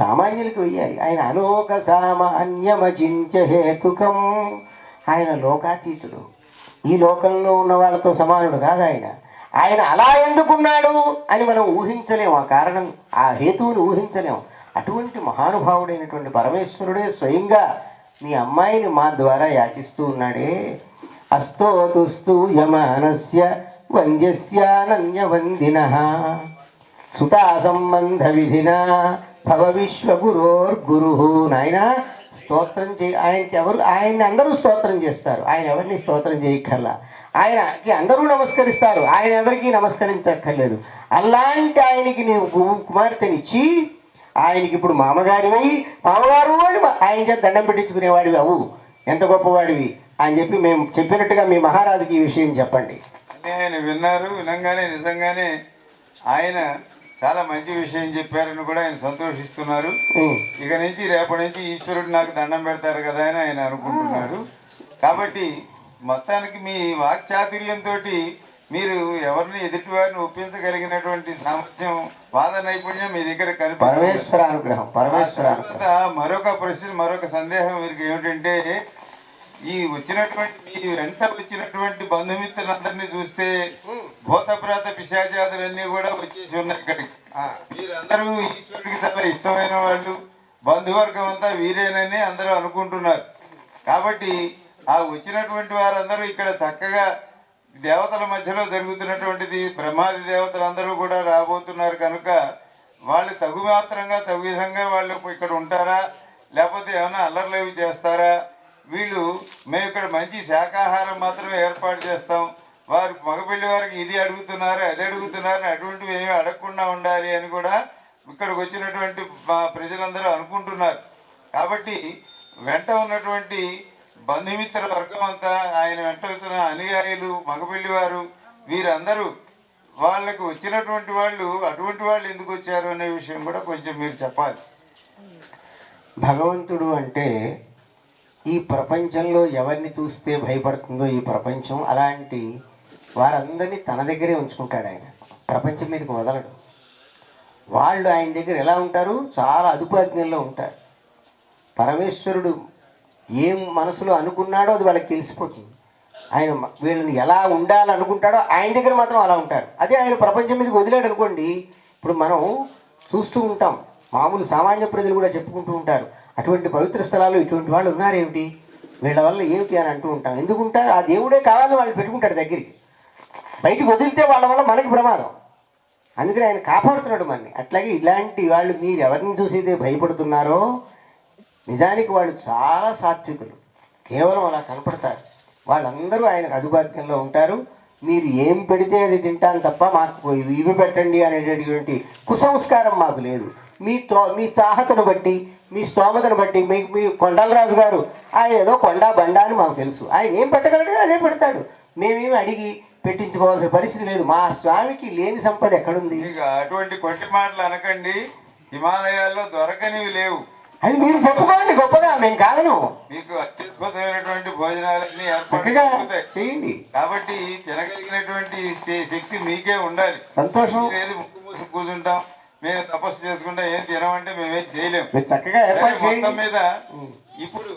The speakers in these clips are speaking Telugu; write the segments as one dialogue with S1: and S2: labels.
S1: సామాన్యులకు వెయ్యాలి. ఆయన అలోక సామాన్యమచించ హేతుకం. ఆయన లోకాతీతుడు. ఈ లోకంలో ఉన్న వాళ్ళతో సమానుడు కాదు ఆయన. ఆయన అలా ఎందుకున్నాడు అని మనం ఊహించలేము. ఆ కారణం ఆ హేతువుని ఊహించలేము. అటువంటి మహానుభావుడైనటువంటి పరమేశ్వరుడే స్వయంగా మీ అమ్మాయిని మా ద్వారా యాచిస్తూ ఉన్నాడే. అస్తోతుస్తూ యమానస్య వంద్యస్యానన్యవందిన. సుతా సంబంధ విధినా భవ విశ్వగురోర్గురు నాయన స్తోత్రం చే ఆయనకి ఎవరు ఆయన్ని అందరూ స్తోత్రం చేస్తారు. ఆయన ఎవరిని స్తోత్రం చేయక్కర్లా. ఆయనకి అందరూ నమస్కరిస్తారు. ఆయన ఎవరికి నమస్కరించక్కర్లేదు. అలాంటి ఆయనకి నీవు కుమార్తెనిచ్చి ఆయనకి ఇప్పుడు మామగారివై మామగారు అని ఆయన చేత దండం పెట్టించుకునేవాడివి అవు. ఎంత గొప్పవాడివి అని చెప్పి మేము చెప్పినట్టుగా మీ మహారాజుకి ఈ విషయం చెప్పండి.
S2: నేను ఆయన విన్నారు వినంగానే నిజంగానే ఆయన చాలా మంచి విషయం చెప్పారని కూడా ఆయన సంతోషిస్తున్నారు. ఇక నుంచి రేపటి నుంచి ఈశ్వరుడు నాకు దండం పెడతారు కదా అని ఆయన అనుకుంటున్నాడు కాబట్టి మొత్తానికి మీ వాక్చాతుర్యంతో మీరు ఎవరిని ఎదుటి వారిని ఒప్పించగలిగినటువంటి సామర్థ్యం వాద నైపుణ్యం మీ దగ్గర తర్వాత మరొక ప్రశ్న మరొక సందేహం వీరికి ఏమిటంటే ఈ వచ్చినటువంటి మీ వెంట వచ్చినటువంటి బంధుమిత్రులందరినీ చూస్తే భూత ప్రేత పిశాచాదులన్నీ కూడా వచ్చేసి ఉన్నాయి ఇక్కడికి. వీరందరూ ఈశ్వరుడికి చాలా ఇష్టమైన వాళ్ళు బంధువర్గం అంతా వీరేనని అందరూ అనుకుంటున్నారు. కాబట్టి ఆ వచ్చినటువంటి వారందరూ ఇక్కడ చక్కగా దేవతల మధ్యలో జరుగుతున్నటువంటిది బ్రహ్మాది దేవతలందరూ కూడా రాబోతున్నారు కనుక వాళ్ళు తగు మాత్రంగా తగు విధంగా వాళ్ళు ఇక్కడ ఉంటారా? లేకపోతే ఏమైనా అల్లర్లేవి చేస్తారా? వీళ్ళు మేము ఇక్కడ మంచి శాకాహారం మాత్రమే ఏర్పాటు చేస్తాం. వారు మగపిల్లి వారికి ఇది అడుగుతున్నారు అది అడుగుతున్నారు అటువంటివి ఏమి అడగకుండా ఉండాలి అని కూడా ఇక్కడికి వచ్చినటువంటి మా ప్రజలందరూ అనుకుంటున్నారు. కాబట్టి వెంట ఉన్నటువంటి బంధుమిత్ర వర్గం అంతా ఆయన వెంట వచ్చిన అనుయాయులు మగపిల్లి వారు వీరందరూ వాళ్ళకు వచ్చినటువంటి వాళ్ళు అటువంటి వాళ్ళు ఎందుకు వచ్చారు అనే విషయం కూడా కొంచెం మీరు చెప్పాలి.
S1: భగవంతుడు అంటే ఈ ప్రపంచంలో ఎవరిని చూస్తే భయపడుతుందో ఈ ప్రపంచం అలాంటి వారందరినీ తన దగ్గరే ఉంచుకుంటాడు ఆయన. ప్రపంచం మీదకి వదలడు. వాళ్ళు ఆయన దగ్గర ఎలా ఉంటారు? చాలా అదుపాజ్ఞంలో ఉంటారు. పరమేశ్వరుడు ఏం మనసులో అనుకున్నాడో అది వాళ్ళకి తెలిసిపోతుంది. ఆయన వీళ్ళని ఎలా ఉండాలనుకుంటాడో ఆయన దగ్గర మాత్రం అలా ఉంటారు. అదే ఆయన ప్రపంచం మీదకి వదిలాడు అనుకోండి ఇప్పుడు మనం చూస్తూ ఉంటాం. మామూలు సామాన్య ప్రజలు కూడా చెప్పుకుంటూ ఉంటారు. అటువంటి పవిత్ర స్థలాలు ఇటువంటి వాళ్ళు ఉన్నారేమిటి? వీళ్ళ వల్ల ఏమిటి అని అంటూ ఉంటాం. ఎందుకుంటే? ఆ దేవుడే కావాలని వాళ్ళు పెట్టుకుంటాడు దగ్గరికి. బయటికి వదిలితే వాళ్ళ వల్ల మనకి ప్రమాదం. అందుకని ఆయన కాపాడుతున్నాడు మనని. అట్లాగే ఇలాంటి వాళ్ళు మీరు ఎవరిని చూసితే భయపడుతున్నారో నిజానికి వాళ్ళు చాలా సాత్వికులు. కేవలం అలా కనపడతారు. వాళ్ళందరూ ఆయనకు అదుభాగ్యంలో ఉంటారు. మీరు ఏం పెడితే అది తింటాను తప్ప మాకు ఇవి పెట్టండి అనేటటువంటి కుసంస్కారం మాకు లేదు. మీ తో మీ తాహతను బట్టి మీ స్తోమతను బట్టి మీకు మీ కొండలరాజు గారు ఆయన ఏదో కొండ బండ అని మాకు తెలుసు. ఆయన ఏం పెట్టగలడు అదే పెడతాడు. మేమేమి అడిగి పెట్టించుకోవాల్సిన పరిస్థితి లేదు. మా స్వామికి లేని సంపద ఎక్కడుంది?
S2: ఇక అటువంటి కొట్టి మాటలు అనకండి. హిమాలయాల్లో దొరకనివి లేవు.
S1: అది మీరు చెప్పుకోండి గొప్పగా. మేము కాదను.
S2: మీకు అత్యద్భుతమైనటువంటి భోజనాలన్నీ
S1: చేయండి.
S2: కాబట్టి తినగలిగినటువంటి శక్తి మీకే ఉండాలి.
S1: సంతోషం.
S2: ఏది ముక్కు మూసి కూర్చుంటాం. మేము తపస్సు చేసుకుంటాం ఏం తినమంటే మేమేం చేయలేం.
S1: మీరు చక్కగా
S2: మొత్తం మీద ఇప్పుడు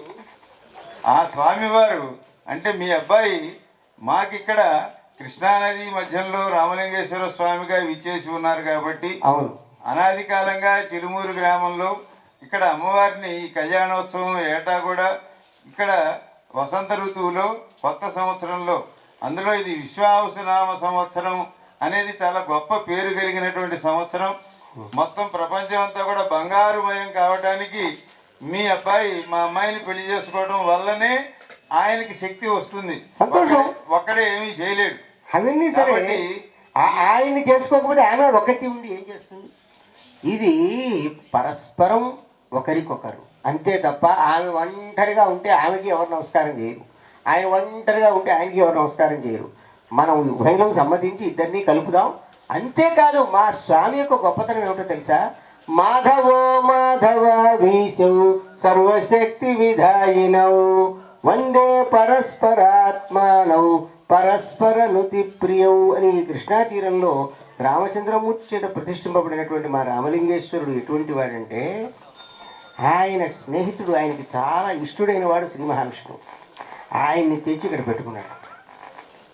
S2: ఆ స్వామివారు అంటే మీ అబ్బాయి మాకిక్కడ కృష్ణానది మధ్యంలో రామలింగేశ్వర స్వామిగా విచ్చేసి ఉన్నారు కాబట్టి
S1: అవును.
S2: అనాది కాలంగా చిలుమూరు గ్రామంలో ఇక్కడ అమ్మవారిని ఈ కళ్యాణోత్సవం ఏటా కూడా ఇక్కడ వసంత ఋతువులో కొత్త సంవత్సరంలో అందులో ఇది విశ్వావసనామ సంవత్సరం అనేది చాలా గొప్ప పేరు కలిగినటువంటి సంవత్సరం. మొత్తం ప్రపంచం అంతా కూడా బంగారుమయం కావడానికి మీ అబ్బాయి మా అమ్మాయిని పెళ్ళి చేసుకోవడం వల్లనే ఆయనకి శక్తి వస్తుంది.
S1: సంతోషం.
S2: ఒక్కడే- ఏమీ చేయలేడు.
S1: అవన్నీ సరే.
S2: కాబట్టి
S1: ఆ- ఆయన్ని చేసుకోకపోతే ఆమె ఒకటి ఉండి ఏం చేస్తుంది? ఇది పరస్పరం ఒకరికొకరు. అంతే తప్ప ఆమె ఒంటరిగా ఉంటే ఆమెకి ఎవరు నమస్కారం చేయరు. ఆయన ఒంటరిగా ఉంటే ఆయనకి ఎవరు నమస్కారం చేయరు. మనం ఉభయం సమ్మతించి ఇద్దరిని కలుపుదాం. అంతేకాదు మా స్వామి యొక్క గొప్పతనం ఏమిటో తెలుసా? మాధవో మాధవ వీశౌ సర్వశక్తి విధాయినౌ వందే పరస్పరాత్మానౌ పరస్పర నుతి ప్రియౌ అని కృష్ణాతీరంలో కృష్ణా తీరంలో రామచంద్రమూర్తి చేత ప్రతిష్ఠింపబడినటువంటి మా రామలింగేశ్వరుడు ఎటువంటి వాడంటే ఆయన స్నేహితుడు ఆయనకి చాలా ఇష్టడైన వాడు శ్రీ మహావిష్ణువు. ఆయన్ని తెచ్చి ఇక్కడ పెట్టుకున్నాడు.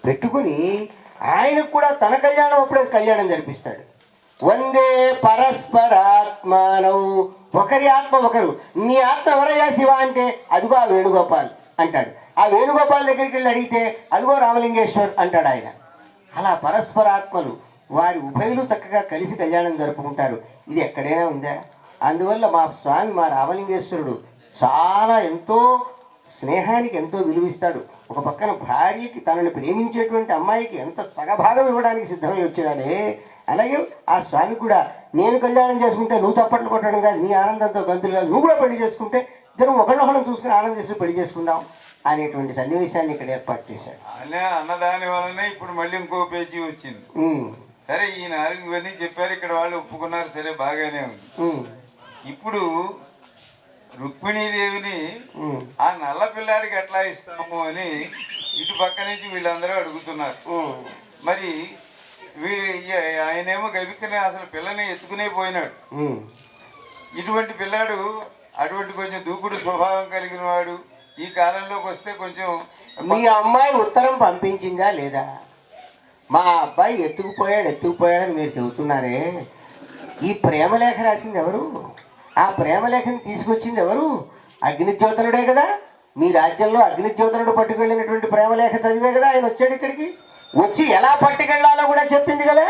S1: పెట్టుకుని ఆయనకు కూడా తన కళ్యాణం అప్పుడే కళ్యాణం జరిపిస్తాడు. వందే పరస్పరాత్మానవు ఒకరి ఆత్మ ఒకరు. నీ ఆత్మ ఎవరయ్యా శివ అంటే? అదిగో ఆ వేణుగోపాల్ అంటాడు. ఆ వేణుగోపాల్ దగ్గరికి వెళ్ళి అడిగితే అదిగో రామలింగేశ్వర్ అంటాడు ఆయన. అలా పరస్పరాత్మలు వారి ఉభయులు చక్కగా కలిసి కళ్యాణం జరుపుకుంటారు. ఇది ఎక్కడైనా ఉందా? అందువల్ల మా స్వామి మా రామలింగేశ్వరుడు చాలా ఎంతో స్నేహానికి ఎంతో విలువిస్తాడు. ఒక పక్కన భార్యకి తనని ప్రేమించేటువంటి అమ్మాయికి ఎంత సగభాగం ఇవ్వడానికి సిద్ధమై వచ్చినాడే అలాగే ఆ స్వామి కూడా నేను కళ్యాణం చేసుకుంటే నువ్వు చప్పట్లు కొట్టడం కాదు నీ ఆనందంతో గంతులు కాదు నువ్వు కూడా పెళ్ళి చేసుకుంటే ఇద్దరం ఒకళ్ళొకళ్ళని చూసుకుని ఆనందం చేసి పెళ్ళి చేసుకుందాం అనేటువంటి సన్నివేశాన్ని ఇక్కడ ఏర్పాటు చేశాడు.
S2: అలా అన్నదాని వలనే ఇప్పుడు మళ్ళీ ఇంకో పేజీ వచ్చింది. సరే ఈ నాలుగు ఇవన్నీ చెప్పారు ఇక్కడ వాళ్ళు ఒప్పుకున్నారు సరే బాగానే ఉంది. ఇప్పుడు రుక్మిణీదేవిని ఆ నల్ల పిల్లాడికి ఎట్లా ఇస్తాము అని ఇటు పక్క నుంచి వీళ్ళందరూ అడుగుతున్నారు. మరి ఆయనేమో గవిక్కనే అసలు పిల్లని ఎత్తుకునే పోయినాడు. ఇటువంటి పిల్లాడు అటువంటి కొంచెం దూకుడు స్వభావం కలిగిన వాడు. ఈ కాలంలోకి వస్తే కొంచెం
S1: మీ అమ్మాయి ఉత్తరం పంపించిందా లేదా? మా అబ్బాయి ఎత్తుకుపోయాడు ఎత్తుకుపోయాడని మీరు చెబుతున్నారే. ఈ ప్రేమలేఖ రాసింది ఎవరు? ఆ ప్రేమలేఖని తీసుకొచ్చింది ఎవరు? అగ్నిజ్యోతనుడే కదా. మీ రాజ్యంలో అగ్నిజ్యోతనుడు పట్టుకెళ్ళినటువంటి ప్రేమలేఖ చదివే కదా ఆయన వచ్చాడు ఇక్కడికి. వచ్చి ఎలా పట్టుకెళ్ళాలో కూడా చెప్పింది కదా.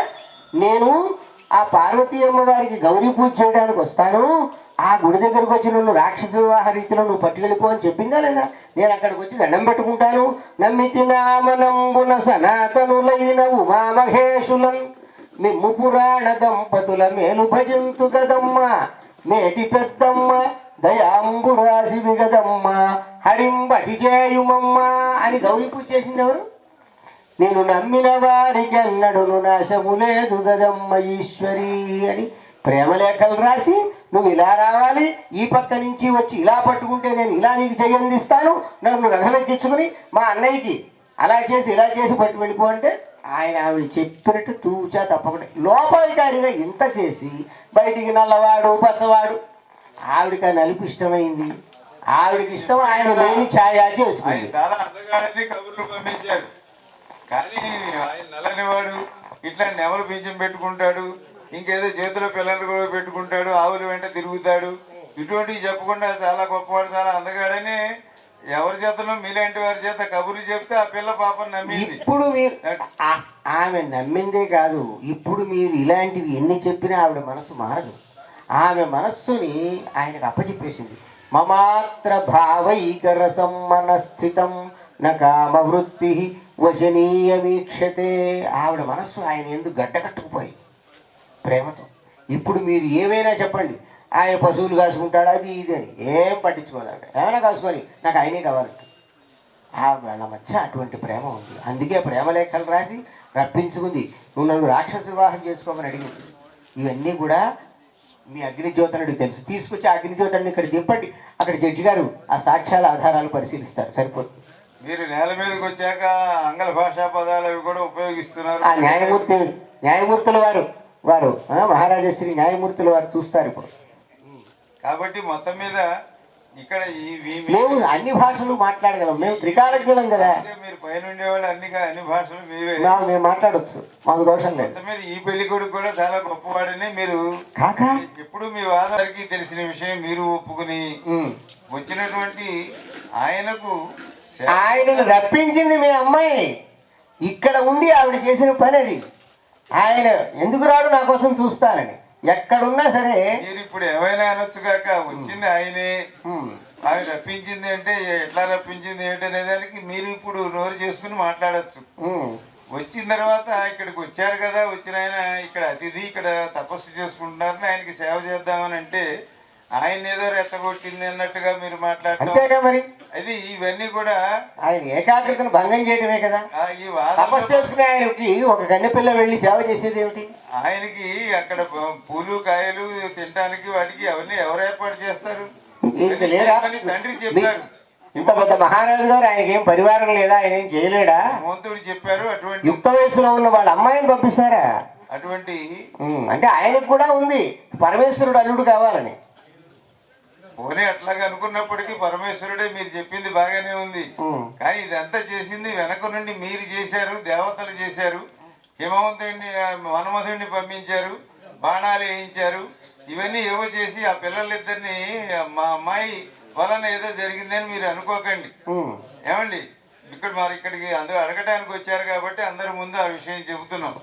S1: నేను ఆ పార్వతీ అమ్మవారికి గౌరీ పూజ చేయడానికి వస్తాను. ఆ గుడి దగ్గరకు వచ్చి నన్ను రాక్షస వివాహ రీతిలో నువ్వు పట్టుకెళ్ళిపో అని చెప్పిందా లేదా? నేను అక్కడికి వచ్చి దండం పెట్టుకుంటాను. నమ్మితి నామనంబున సనాతనులైన ఉమామహేషులం మిమ్ము పురాణ దంపతుల మేలు భజంతు కదమ్మా. మేటి పెద్దమ్మ దయాంబురాసి విగదమ్మ హరింబటి చేయుమమ్మ అని గౌరీ పూజ చేసింది ఎవరు? నేను నమ్మిన వారికి అన్నడును నాశము లేదు గదమ్మ ఈశ్వరి అని ప్రేమలేఖలు రాసి నువ్వు ఇలా రావాలి ఈ పక్క నుంచి వచ్చి ఇలా పట్టుకుంటే నేను ఇలా నీకు చెయ్యందిస్తాను నన్ను రథమెక్కించుకుని మా అన్నయ్యకి అలా చేసి ఇలా చేసి పట్టు వెళ్ళిపో అంటే ఆయన ఆవిడ చెప్పినట్టు తూచా తప్పకుండా లోపాయికారిగా ఇంత చేసి బయటికి నల్లవాడు పచ్చవాడు. ఆవిడకి ఆ నలుపు ఇష్టమైంది. ఆవిడకి ఇష్టం ఆయన లేని ఛాయా చేసుకుంది.
S2: చాలా అందగాడని కబుర్లు పంపించారు. కానీ ఆయన నల్లనివాడు ఇట్లా నెమలు పింఛం పెట్టుకుంటాడు? ఇంకేదో చేతిలో పిల్లలు కూడా పెట్టుకుంటాడు ఆవుల వెంట తిరుగుతాడు. ఇటువంటివి చెప్పకుండా చాలా గొప్పవాడు చాలా అందగాడని ఎవరి చేతనో మీలాంటి వారి చేత కబుర్లు చెప్తే ఆ పిల్ల పాపం నమ్మింది.
S1: ఇప్పుడు మీరు ఆమె నమ్మిందే కాదు ఇప్పుడు మీరు ఇలాంటివి ఎన్ని చెప్పినా ఆవిడ మనసు మారదు. ఆమె మనస్సుని ఆయనకు అప్పచెప్పేసింది. మమాత్ర భావైకరసం మనస్థితం న కామవృత్తి వచనీయమీక్షతే ఆవిడ మనస్సు ఆయన ఎందుకు గడ్డకట్టుకుపోయి ప్రేమతో. ఇప్పుడు మీరు ఏమైనా చెప్పండి. ఆయన పశువులు కాసుకుంటాడు? అది ఇది అని. ఏం పట్టించుకోలేదు ఏమైనా కాసుకొని నాకు ఆయనే కావాలంట ఆ వాళ్ళ మధ్య అటువంటి ప్రేమ ఉంది. అందుకే ప్రేమ లేఖలు రాసి రప్పించుకుంది. నువ్వు నన్ను రాక్షస వివాహం చేసుకోమని అడిగింది. ఇవన్నీ కూడా మీ అగ్నిజ్యోతనుడికి తెలుసు. తీసుకొచ్చి ఆ అగ్నిజ్యోతనుడిని ఇక్కడ దింపండి. అక్కడ జడ్జి గారు ఆ సాక్ష్యాల ఆధారాలు పరిశీలిస్తారు. సరిపోతుంది.
S2: మీరు నేల మీదకి వచ్చాక ఆంగ్ల భాషా పదాలు అవి కూడా ఉపయోగిస్తున్నారు.
S1: ఆ న్యాయమూర్తి న్యాయమూర్తుల వారు వారు మహారాజశ్రీ న్యాయమూర్తుల వారు చూస్తారు ఇప్పుడు.
S2: కాబట్టి మొత్తం మీద ఇక్కడ
S1: మేము అన్ని భాషలు మాట్లాడగలం. మేము త్రికాలజ్ఞులం కదా.
S2: మీరు పైన ఉండేవాళ్ళు అన్ని అన్ని భాషలు మీవే.
S1: మేము మాట్లాడొచ్చు. మాకు దోషం లేదు.
S2: మొత్తం మీద ఈ పెళ్ళి కొడుకు కూడా చాలా గొప్పవాడని మీరు
S1: కాక?
S2: ఎప్పుడు మీ వాదానికి తెలిసిన విషయం మీరు ఒప్పుకుని. వచ్చినటువంటి ఆయనకు
S1: ఆయనను రప్పించింది మీ అమ్మాయి. ఇక్కడ ఉండి ఆవిడ చేసిన పని అది. ఆయన ఎందుకు రాడు నా కోసం చూస్తానని. ఎక్కడున్నా సరే
S2: మీరు ఇప్పుడు ఏమైనా అనొచ్చు కాక వచ్చింది ఆయనే. ఆమె రప్పించింది అంటే ఎట్లా రప్పించింది ఏంటనే దానికి మీరు ఇప్పుడు నోరు చేసుకుని మాట్లాడచ్చు. వచ్చిన తర్వాత ఇక్కడికి వచ్చారు కదా వచ్చిన ఆయన ఇక్కడ అతిథి ఇక్కడ తపస్సు చేసుకుంటున్నారని ఆయనకి సేవ చేద్దామని అంటే ఆయన ఏదో రెచ్చగొట్టింది అన్నట్టుగా మీరు
S1: అంతేగా మరి?
S2: అది ఇవన్నీ కూడా
S1: ఆయన ఏకాగ్రతను భంగం చేయడమే కదా.
S2: ఈ వాదన
S1: తపస్సు చేసుకునే ఆయనకి ఒక కన్నెపిల్ల వెళ్ళి సేవ చేసేది ఏమిటి
S2: ఆయనకి అక్కడ పూలు కాయలు తినడానికి వాటికి అవన్నీ ఎవరు ఏర్పాటు చేస్తారు?
S1: ఇంక లేరా
S2: అని తండ్రి చెప్పారు.
S1: ఇంత పెద్ద మహారాజు గారు ఆయనకి ఏం పరివారం లేదా? ఆయన ఏం చేయలేడా?
S2: మోంతుడు చెప్పారు అటువంటి
S1: యుక్త వయసులో ఉన్న వాళ్ళ అమ్మాయిని పంపిస్తారా?
S2: అటువంటి
S1: అంటే ఆయనకు కూడా ఉంది. పరమేశ్వరుడు అల్లుడు కావాలని.
S2: పోనీ అట్లాగా అనుకున్నప్పటికీ పరమేశ్వరుడే మీరు చెప్పింది బాగానే ఉంది. కానీ ఇదంతా చేసింది వెనక నుండి మీరు చేశారు దేవతలు చేశారు హిమవంతుడిని ఆ, మన్మధుడిని పంపించారు బాణాలు వేయించారు ఇవన్నీ ఏవో చేసి ఆ పిల్లలిద్దరిని మా అమ్మాయి వలన ఏదో జరిగిందని మీరు అనుకోకండి. ఏమండి ఇక్కడ మరి ఇక్కడికి అందరూ అడగటానికి వచ్చారు కాబట్టి అందరి ముందు ఆ విషయం చెబుతున్నాం.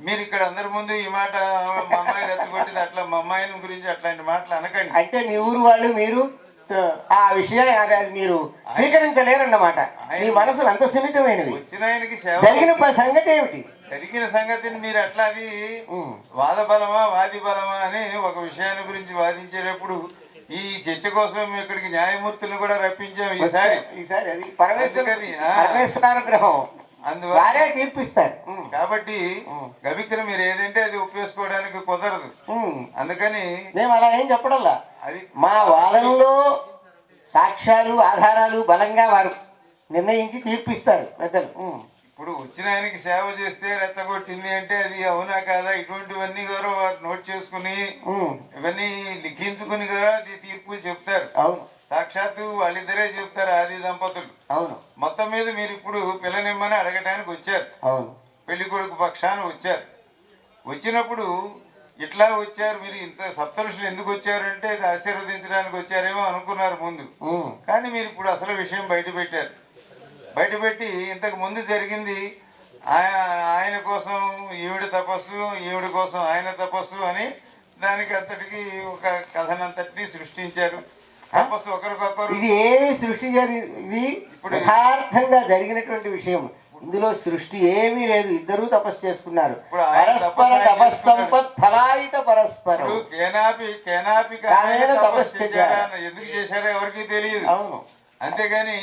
S2: మీరు ఇక్కడ అందరి ముందు ఈ మాట మా అమ్మాయి రెచ్చగొట్టింది అట్లా మా అమ్మాయిని గురించి అట్లాంటి మాటలు అనకండి
S1: అంటే మీ ఊరు వాళ్ళు మీరు ఆ విషయాన్ని మీరు స్వీకరించలేరన్నమాట. మీ మనసులు అంత సున్నితమైనవి. జరిగిన సంగతి ఏమిటి?
S2: జరిగిన సంగతిని మీరు అట్లా అది. వాద బలమా వాది బలమా అని ఒక విషయాన్ని గురించి వాదించేటప్పుడు ఈ చర్చ కోసం ఇక్కడికి న్యాయమూర్తులను కూడా రప్పించాం ఈసారి.
S1: ఈసారి అది
S2: అందువల్ల
S1: తీర్పిస్తారు.
S2: కాబట్టి గవిక్ర మీరు ఏదంటే అది ఒప్పేసుకోవడానికి కుదరదు. అందుకని
S1: మేము అలా ఏం చెప్పడంలా
S2: అది
S1: మా వాదనలో సాక్ష్యాలు ఆధారాలు బలంగా వారు నిర్ణయించి తీర్పిస్తారు పెద్దలు.
S2: ఇప్పుడు వచ్చిన ఆయనకి సేవ చేస్తే రెచ్చగొట్టింది అంటే అది అవునా కాదా? ఇటువంటివన్నీ కూడా వారు నోట్ చేసుకుని. ఇవన్నీ లిఖించుకుని కూడా అది తీర్పు చెప్తారు.
S1: అవును.
S2: సాక్షాత్తు వాళ్ళిద్దరే చెప్తారు ఆది దంపతులు.
S1: అవును.
S2: మొత్తం మీద మీరు ఇప్పుడు పిల్లనిమ్మని అడగటానికి వచ్చారు.
S1: అవును.
S2: పెళ్ళి కొడుకు పక్షాన వచ్చారు. వచ్చినప్పుడు ఇట్లా వచ్చారు మీరు ఇంత సప్తరుషులు ఎందుకు వచ్చారంటే ఇది ఆశీర్వదించడానికి వచ్చారేమో అనుకున్నారు ముందు. కానీ మీరు ఇప్పుడు అసలు విషయం బయట పెట్టారు. బయట పెట్టి ఇంతకు ముందు జరిగింది ఆయ- ఆయన కోసం ఈవిడ తపస్సు ఈవిడ కోసం ఆయన తపస్సు అని దానికి అంతటికి ఒక కథనంతటిని సృష్టించారు. తపస్సు ఒకరికొకరు.
S1: ఇది ఏమి సృష్టి జరి ఇది
S2: ఇప్పుడు-
S1: యథార్థంగా జరిగినటువంటి విషయం. ఇందులో సృష్టి ఏమీ లేదు. ఇద్దరూ తపస్సు చేసుకున్నారు.
S2: ఇప్పుడు ఆయన
S1: పరస్పర
S2: తపస్సు ఆయన
S1: తపస్సంపత్ ఫలాయిత పరస్పరం.
S2: కేనాపి కేనాపి
S1: తపస్సు
S2: ఎందుకు చేశారో ఎవరికి తెలియదు.
S1: అవును.
S2: అంతేగాని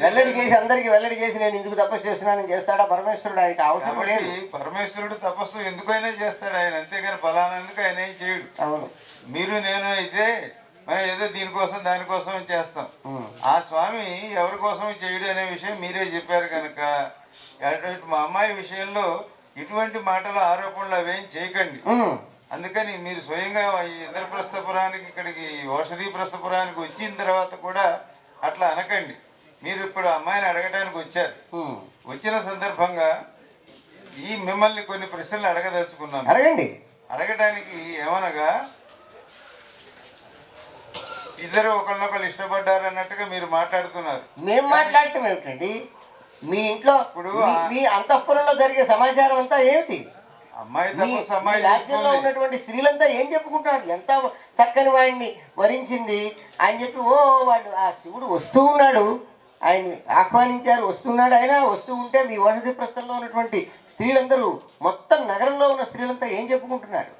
S1: వెల్లడి. చేసి అందరికి వెల్లడి చేసి నేను ఇందుకు తపస్సు చేస్తున్నానని చేస్తాడా పరమేశ్వరుడు? ఆయనకి అవసరం లేదు.
S2: పరమేశ్వరుడు తపస్సు ఎందుకైనా చేస్తాడు ఆయన. అంతేగాని ఫలానందుకు ఆయన ఏం చేయడు.
S1: అవును.
S2: మీరు నేను అయితే మనం ఏదో దీనికోసం దానికోసం చేస్తాం. ఆ స్వామి ఎవరి కోసం చేయడు అనే విషయం మీరే చెప్పారు కనుక అటువంటి మా అమ్మాయి విషయంలో ఇటువంటి మాటల ఆరోపణలు అవేం చేయకండి. అందుకని మీరు స్వయంగా ఇంద్రప్రస్థపురానికి ఇక్కడికి ఔషధి ప్రస్థపురానికి వచ్చిన తర్వాత కూడా అట్లా అనకండి. మీరు ఇప్పుడు అమ్మాయిని అడగడానికి వచ్చారు. వచ్చిన సందర్భంగా ఈ మిమ్మల్ని కొన్ని ప్రశ్నలు అడగదలుచుకున్నాను.
S1: అడగండి.
S2: అడగటానికి ఏమనగా ఇద్దరు ఒకళ్ళొకళ్ళు ఇష్టపడ్డారు అన్నట్టుగా మీరు మాట్లాడుతున్నారు.
S1: మేము మాట్లాడటం ఏమిటండి? మీ ఇంట్లో
S2: ఇప్పుడు
S1: మీ- అంతఃపురంలో జరిగే సమాచారం అంతా ఏమిటి?
S2: అమ్మాయి
S1: ఉన్నటువంటి స్త్రీలంతా ఏం చెప్పుకుంటారు? ఎంత చక్కని వాడిని వరించింది అని చెప్పి ఓ వాళ్ళు ఆ శివుడు వస్తూ ఉన్నాడు. ఆయన ఆహ్వానించారు వస్తున్నాడు ఆయన వస్తూ ఉంటే మీ వసతి ప్రస్థంలో ఉన్నటువంటి స్త్రీలందరూ మొత్తం నగరంలో ఉన్న స్త్రీలంతా ఏం చెప్పుకుంటున్నారు?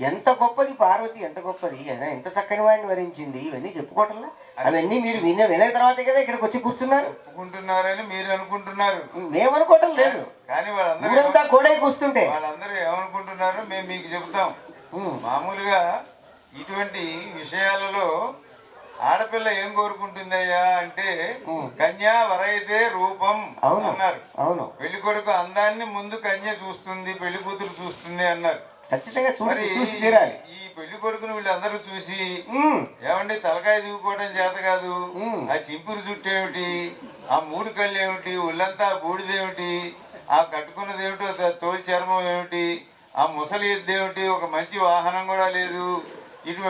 S1: ఎంత గొప్పది పార్వతి ఎంత గొప్పది? ఆయన ఎంత చక్కని వాడిని వరించింది? ఇవన్నీ చెప్పుకోవటంలా? అవన్నీ మీరు విన్న వినే తర్వాతే కదా ఇక్కడికి వచ్చి కూర్చున్నారు.
S2: ఒప్పుకుంటున్నారని మీరు అనుకుంటున్నారు.
S1: మేమనుకోవటం లేదు.
S2: కానీ వాళ్ళందరూ
S1: ఊరంతా కూడా కూస్తుంటే.
S2: వాళ్ళందరూ ఏమనుకుంటున్నారో మేము మీకు చెబుతాం. మామూలుగా ఇటువంటి విషయాలలో ఆడపిల్ల ఏం కోరుకుంటుందయ్యా అంటే కన్యా వరైతే రూపం అన్నారు.
S1: అవును.
S2: పెళ్ళి కొడుకు అందాన్ని ముందు కన్య చూస్తుంది పెళ్ళి కూతురు చూస్తుంది అన్నారు
S1: ఖచ్చితంగా
S2: మరి
S1: చూసి తీరాలి
S2: ఈ పెళ్ళి కొడుకును వీళ్ళందరూ చూసి ఏమండి తలకాయ దిగుకోవడం చేత కాదు. ఆ చింపురు జుట్టు ఏమిటి ఆ మూడు కళ్ళు ఏమిటి ఒళ్ళంతా బూడిదేమిటి ఆ కట్టుకున్నది ఏమిటో తోలు చర్మం ఏమిటి ఆ ముసలి ఏమిటి ఒక మంచి వాహనం కూడా లేదు ఇటువంటి